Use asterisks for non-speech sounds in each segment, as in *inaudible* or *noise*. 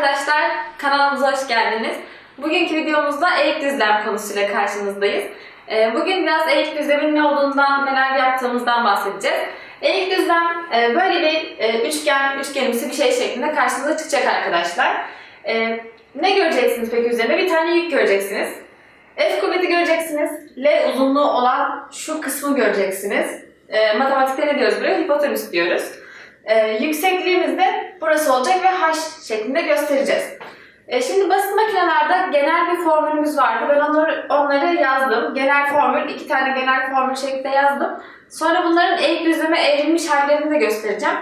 arkadaşlar, kanalımıza hoş geldiniz. Bugünkü videomuzda eğik düzlem konusuyla karşınızdayız. Ee, Bugün biraz eğik düzlemin ne olduğundan, neler yaptığımızdan bahsedeceğiz. Eğik düzlem e, böyle bir e, üçgen, üçgenimsi bir şey şeklinde karşınıza çıkacak arkadaşlar. Ee, Ne göreceksiniz peki üzerinde? Bir tane yük göreceksiniz. F kuvveti göreceksiniz. L uzunluğu olan şu kısmı göreceksiniz. E, matematikte ne diyoruz buraya? Hipotenüs diyoruz. E, yüksekliğimiz de burası olacak ve h şeklinde göstereceğiz. E, şimdi basit makinelerde genel bir formülümüz vardı. Ben onları, onları yazdım. Genel formül, iki tane genel formül şeklinde yazdım. Sonra bunların eğik düzleme evrilmiş hallerini de göstereceğim.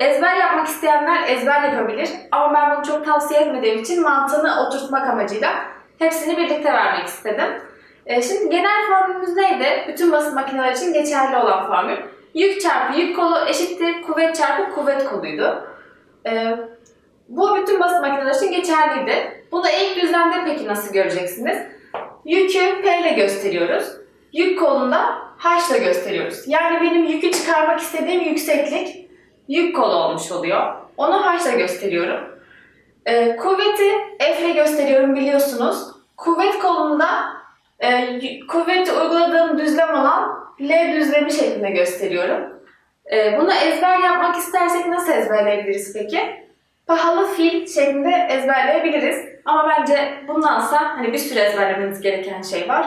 Ezber yapmak isteyenler ezber yapabilir. Ama ben bunu çok tavsiye etmediğim için mantığını oturtmak amacıyla hepsini birlikte vermek istedim. E, şimdi genel formülümüz neydi? Bütün basit makineler için geçerli olan formül. Yük çarpı yük kolu eşittir kuvvet çarpı kuvvet koluydu. E, bu bütün basit makineler için geçerliydi. Bunu ilk düzlemde peki nasıl göreceksiniz? Yükü P ile gösteriyoruz. Yük kolunda H ile gösteriyoruz. Yani benim yükü çıkarmak istediğim yükseklik yük kolu olmuş oluyor. Onu H ile gösteriyorum. Ee, kuvveti F ile gösteriyorum biliyorsunuz. Kuvvet kolunda e, y- kuvveti uyguladığım düzlem olan L düzlemi şeklinde gösteriyorum. Ee, bunu ezber yapmak istersek nasıl ezberleyebiliriz peki? pahalı fil şeklinde ezberleyebiliriz. Ama bence bundansa hani bir sürü ezberlemeniz gereken şey var.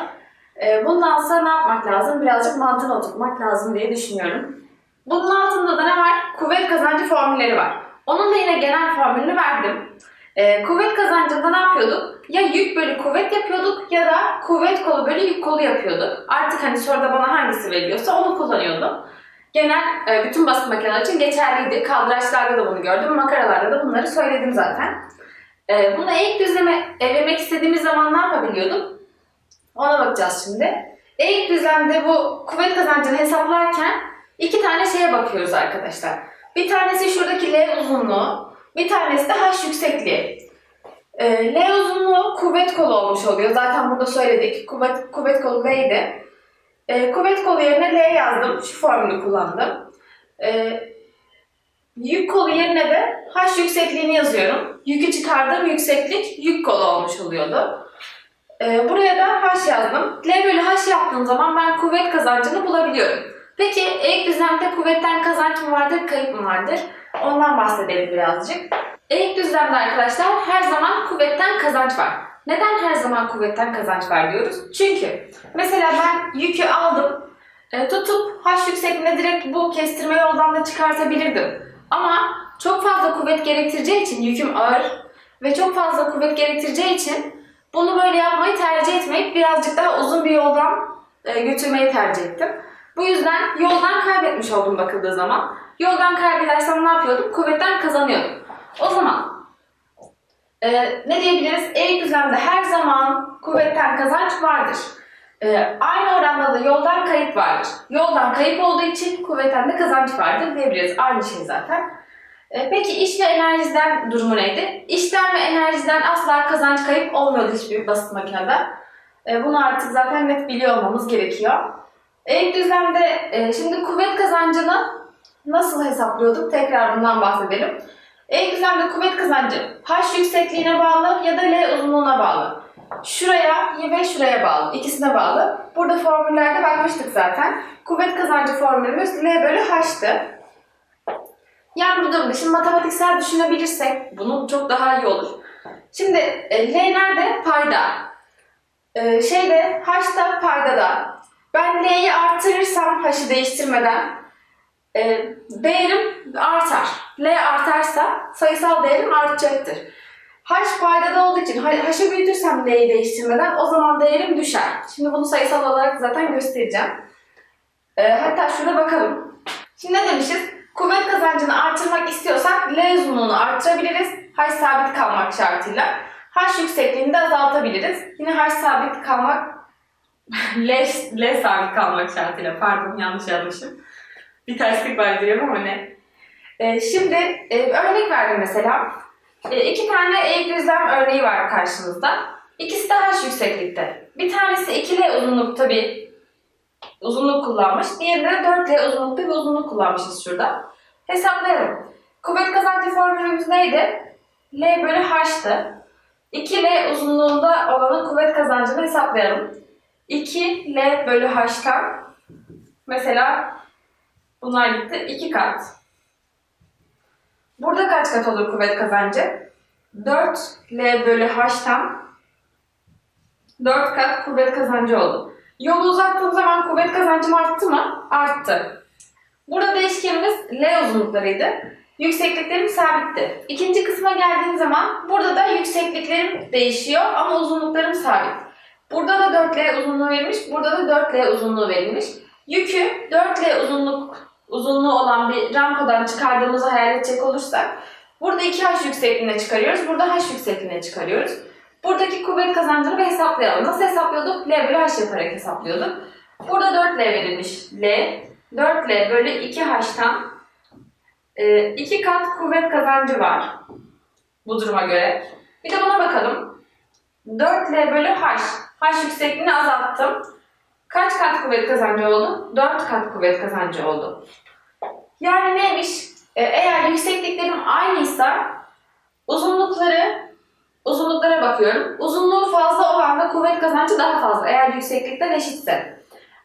Ee, bundansa ne yapmak lazım? Birazcık mantığını oturtmak lazım diye düşünüyorum. Bunun altında da ne var? Kuvvet kazancı formülleri var. Onun da yine genel formülünü verdim. Ee, kuvvet kazancında ne yapıyorduk? Ya yük bölü kuvvet yapıyorduk ya da kuvvet kolu bölü yük kolu yapıyorduk. Artık hani soruda bana hangisi veriliyorsa onu kullanıyordum. Genel e, bütün basit makineler için geçerliydi. Kaldıraçlarda da bunu gördüm, makaralarda da bunları söyledim zaten. E, Bunu eğik düzleme evirmek istediğimiz zaman ne yapabiliyorduk? Ona bakacağız şimdi. Eğik düzlemde bu kuvvet kazancını hesaplarken iki tane şeye bakıyoruz arkadaşlar. Bir tanesi şuradaki L uzunluğu, bir tanesi de H yüksekliği. E, L uzunluğu kuvvet kolu olmuş oluyor. Zaten burada söyledik. Kuvvet, kuvvet kolu L'ydi. E, kuvvet kolu yerine L yazdım. Şu formülü kullandım. E, yük kolu yerine de H yüksekliğini yazıyorum. Yükü çıkardığım yükseklik yük kolu olmuş oluyordu. E, buraya da H yazdım. L bölü H yaptığım zaman ben kuvvet kazancını bulabiliyorum. Peki eğik düzlemde kuvvetten kazanç mı vardır, kayıp mı vardır? Ondan bahsedelim birazcık. Eğik düzlemde arkadaşlar her zaman kuvvetten kazanç var. Neden her zaman kuvvetten kazanç var diyoruz? Çünkü mesela ben yükü aldım, e, tutup H yüksekliğine direkt bu kestirme yoldan da çıkartabilirdim. Ama çok fazla kuvvet gerektireceği için yüküm ağır ve çok fazla kuvvet gerektireceği için bunu böyle yapmayı tercih etmeyip birazcık daha uzun bir yoldan e, götürmeyi tercih ettim. Bu yüzden yoldan kaybetmiş oldum bakıldığı zaman. Yoldan kaybedersem ne yapıyordum? Kuvvetten kazanıyordum. O zaman e, ne diyebiliriz? Eğik düzlemde her zaman kuvvetten kazanç vardır. E, aynı oranda da yoldan kayıp vardır. Yoldan kayıp olduğu için kuvvetten de kazanç vardır diyebiliriz. Aynı şey zaten. E, peki iş ve enerjiden durumu neydi? İşten ve enerjiden asla kazanç kayıp olmuyordu hiçbir basit makinede. E, bunu artık zaten net biliyor olmamız gerekiyor. Eğik düzlemde e, şimdi kuvvet kazancını nasıl hesaplıyorduk? Tekrar bundan bahsedelim. Eğik düzlemde kuvvet kazancı H yüksekliğine bağlı ya da L uzunluğuna bağlı. Şuraya ve şuraya bağlı. ikisine bağlı. Burada formüllerde bakmıştık zaten. Kuvvet kazancı formülümüz L bölü H'tı. Yani bu durumda şimdi matematiksel düşünebilirsek bunun çok daha iyi olur. Şimdi e, L nerede? Payda. E, şeyde H'da paydada. Ben L'yi arttırırsam H'ı değiştirmeden e, değerim artar. L artarsa sayısal değerim artacaktır. H paydada olduğu için H'ı büyütürsem L'yi değiştirmeden o zaman değerim düşer. Şimdi bunu sayısal olarak zaten göstereceğim. E, hatta şurada bakalım. Şimdi ne demişiz? Kuvvet kazancını artırmak istiyorsak L uzunluğunu artırabiliriz. H sabit kalmak şartıyla. H yüksekliğini de azaltabiliriz. Yine H sabit kalmak *laughs* L, L sabit kalmak şartıyla. Pardon yanlış yazmışım. Bir terslik var diyorum ama ne? Ee, şimdi e, örnek verdim mesela. E, iki tane eğik düzlem örneği var karşımızda. İkisi de H yükseklikte. Bir tanesi 2L uzunlukta bir uzunluk kullanmış. Diğerinde de 4L uzunlukta bir uzunluk kullanmışız şurada. Hesaplayalım. Kuvvet kazancı formülümüz neydi? L bölü H'tı. 2L uzunluğunda olanın kuvvet kazancını hesaplayalım. 2L bölü H'tan mesela bunlar gitti 2 kat. Burada kaç kat olur kuvvet kazancı? 4L bölü H'tan 4 kat kuvvet kazancı oldu. Yolu uzattığım zaman kuvvet kazancım arttı mı? Arttı. Burada değişkenimiz L uzunluklarıydı. Yüksekliklerim sabitti. İkinci kısma geldiğim zaman burada da yüksekliklerim değişiyor ama uzunluklarım sabit. Burada da 4L uzunluğu verilmiş, burada da 4L uzunluğu verilmiş. Yükü 4L uzunluk uzunluğu olan bir rampadan çıkardığımızı hayal edecek olursak burada 2H yüksekliğine çıkarıyoruz, burada H yüksekliğine çıkarıyoruz. Buradaki kuvvet kazancını bir hesaplayalım. Nasıl hesaplıyorduk? L bölü H yaparak hesaplıyorduk. Burada 4L verilmiş. L, 4L bölü 2H'tan 2 kat kuvvet kazancı var. Bu duruma göre. Bir de buna bakalım. 4L bölü H. H yüksekliğini azalttım. Kaç kat kuvvet kazancı oldu? 4 kat kuvvet kazancı oldu. Yani neymiş? Ee, eğer yüksekliklerim aynıysa uzunlukları uzunluklara bakıyorum. Uzunluğu fazla olan da kuvvet kazancı daha fazla eğer yükseklikler eşitse.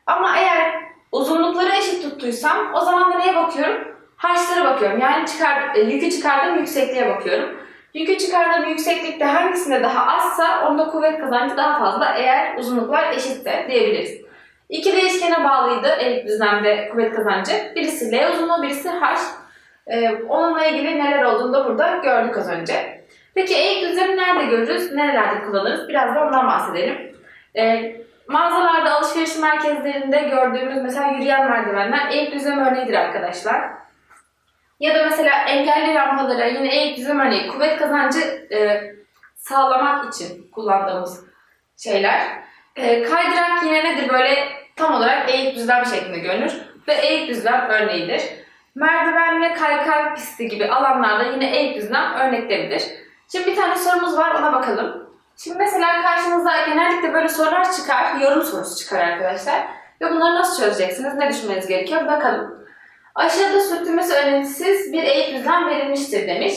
Ama eğer uzunlukları eşit tuttuysam o zaman da neye bakıyorum? H'lara bakıyorum. Yani çıkar, e, yükü çıkardığım yüksekliğe bakıyorum. Yükü çıkardığım yükseklikte hangisinde daha azsa onda kuvvet kazancı daha fazla eğer uzunluklar eşitse diyebiliriz. İki değişkene bağlıydı eğik düzlemde kuvvet kazancı. Birisi L uzunluğu, birisi H. Ee, onunla ilgili neler olduğunu da burada gördük az önce. Peki eğik düzlemi nerede görürüz, nerelerde kullanırız? Biraz da ondan bahsedelim. Ee, mağazalarda, alışveriş merkezlerinde gördüğümüz mesela yürüyen merdivenler eğik düzlem örneğidir arkadaşlar. Ya da mesela engelli rampalara yine eğik düzlem örneği kuvvet kazancı e, sağlamak için kullandığımız şeyler. E, kaydırak yine nedir böyle tam olarak eğik düzlem şeklinde görünür ve eğik düzlem örneğidir. Merdiven ve kaykay pisti gibi alanlarda yine eğik düzlem örnekleridir. Şimdi bir tane sorumuz var ona bakalım. Şimdi mesela karşınıza genellikle böyle sorular çıkar, yorum sorusu çıkar arkadaşlar. Ve bunları nasıl çözeceksiniz, ne düşünmeniz gerekiyor bakalım. Aşağıda sürtünmesi önemsiz bir eğik düzlem verilmiştir demiş.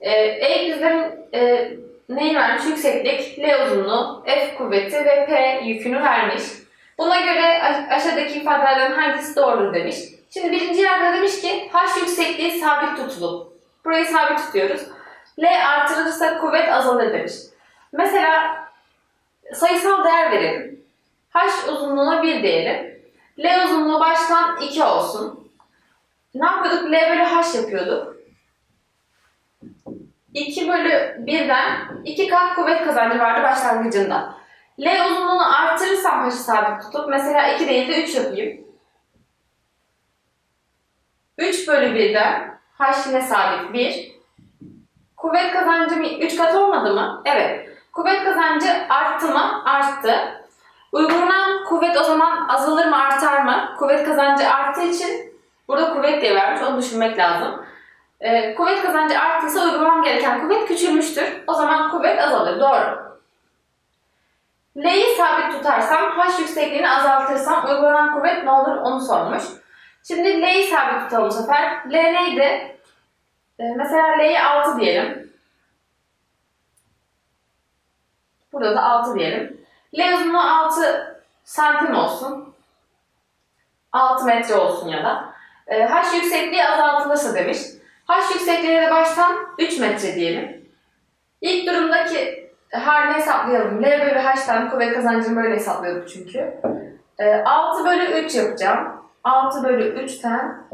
Ee, eğik düzlemin e, neyi vermiş? Yükseklik, L uzunluğu, F kuvveti ve P yükünü vermiş. Buna göre aşağıdaki ifadelerden hangisi doğrudur demiş. Şimdi birinci yerde demiş ki H yüksekliği sabit tutulu. Burayı sabit tutuyoruz. L artırılırsa kuvvet azalır demiş. Mesela sayısal değer verelim. H uzunluğuna 1 diyelim. L uzunluğu baştan 2 olsun. Ne yapıyorduk? L bölü H yapıyorduk. 2 bölü 1'den 2 kat kuvvet kazancı vardı başlangıcında. L uzunluğunu artırırsam H'ı sabit tutup mesela 2 değil de 3 yapayım. 3 bölü 1'den H yine sabit 1. Kuvvet kazancım 3 kat olmadı mı? Evet. Kuvvet kazancı arttı mı? Arttı. Uygulanan kuvvet o zaman azalır mı artar mı? Kuvvet kazancı arttığı için burada kuvvet diye vermiş onu düşünmek lazım. Ee, kuvvet kazancı arttıysa uygulamam gereken kuvvet küçülmüştür. O zaman kuvvet azalır. Doğru. L'yi sabit tutarsam, H yüksekliğini azaltırsam uygulanan kuvvet ne olur onu sormuş. Şimdi L'yi sabit tutalım bu sefer. L neydi? Ee, mesela L'yi 6 diyelim. Burada da 6 diyelim. L uzunluğu 6 santim olsun. 6 metre olsun ya da. Ee, H yüksekliği azaltılırsa demiş. H yüksekliğine de baştan 3 metre diyelim. İlk durumdaki halini hesaplayalım. L bölü H'ten kuvvet kazancını böyle hesaplıyorduk çünkü. Ee, 6 bölü 3 yapacağım. 6 bölü 3'ten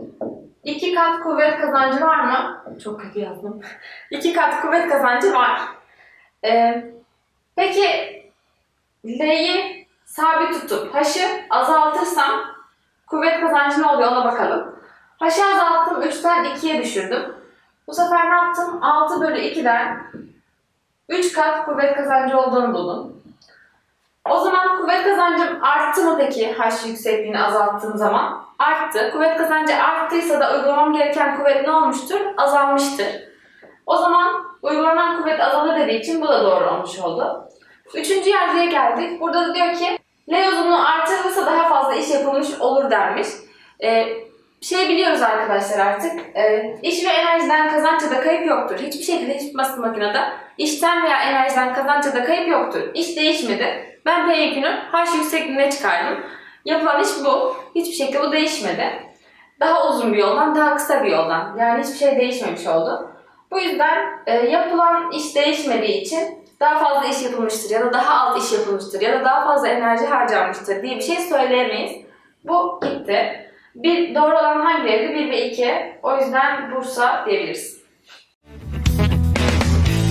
2 kat kuvvet kazancı var mı? Çok kötü yazdım. *laughs* 2 kat kuvvet kazancı var. Ee, peki L'yi sabit tutup H'ı azaltırsam kuvvet kazancı ne oluyor ona bakalım. H'ı azalttım 3'ten 2'ye düşürdüm. Bu sefer ne yaptım? 6 bölü 2'den 3 kat kuvvet kazancı olduğunu buldum. O zaman kuvvet kazancım arttı mı peki H yüksekliğini azalttığım zaman? Arttı. Kuvvet kazancı arttıysa da uygulamam gereken kuvvet ne olmuştur? Azalmıştır. O zaman uygulanan kuvvet azalır dediği için bu da doğru olmuş oldu. Üçüncü yargıya geldik. Burada da diyor ki L uzunluğu artırılırsa daha fazla iş yapılmış olur denmiş. Ee, şey biliyoruz arkadaşlar artık. E, iş ve enerjiden kazançta da kayıp yoktur. Hiçbir şekilde hiçbir basit makinede işten veya enerjiden kazançta da kayıp yoktur. İş değişmedi. Ben P yükünü H yüksekliğine çıkardım. Yapılan iş bu. Hiçbir şekilde bu değişmedi. Daha uzun bir yoldan, daha kısa bir yoldan. Yani hiçbir şey değişmemiş oldu. Bu yüzden e, yapılan iş değişmediği için daha fazla iş yapılmıştır ya da daha az iş yapılmıştır ya da daha fazla enerji harcanmıştır diye bir şey söyleyemeyiz. Bu gitti. Bir doğru olan hangileriydi? 1 ve 2. O yüzden Bursa diyebiliriz.